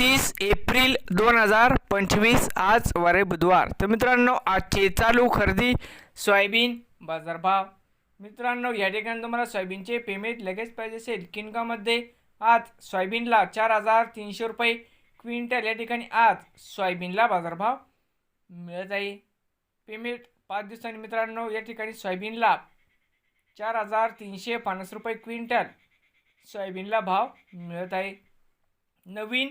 तीस एप्रिल दोन हजार पंचवीस आज वारे बुधवार. तर मित्रांनो आजचे चालू खरेदी सोयाबीन बाजारभाव. मित्रांनो या ठिकाणी तुम्हाला सोयाबीनचे पेमेंट लगेच पाहिजे असेल. किनकामध्ये आज सोयाबीनला चार हजार तीनशे रुपये क्विंटल या ठिकाणी आज सोयाबीनला बाजारभाव मिळत आहे. पेमेंट पाच दिवसांनी मित्रांनो या ठिकाणी सोयाबीनला चार हजार तीनशे पन्नास रुपये क्विंटल सोयाबीनला भाव मिळत आहे. नवीन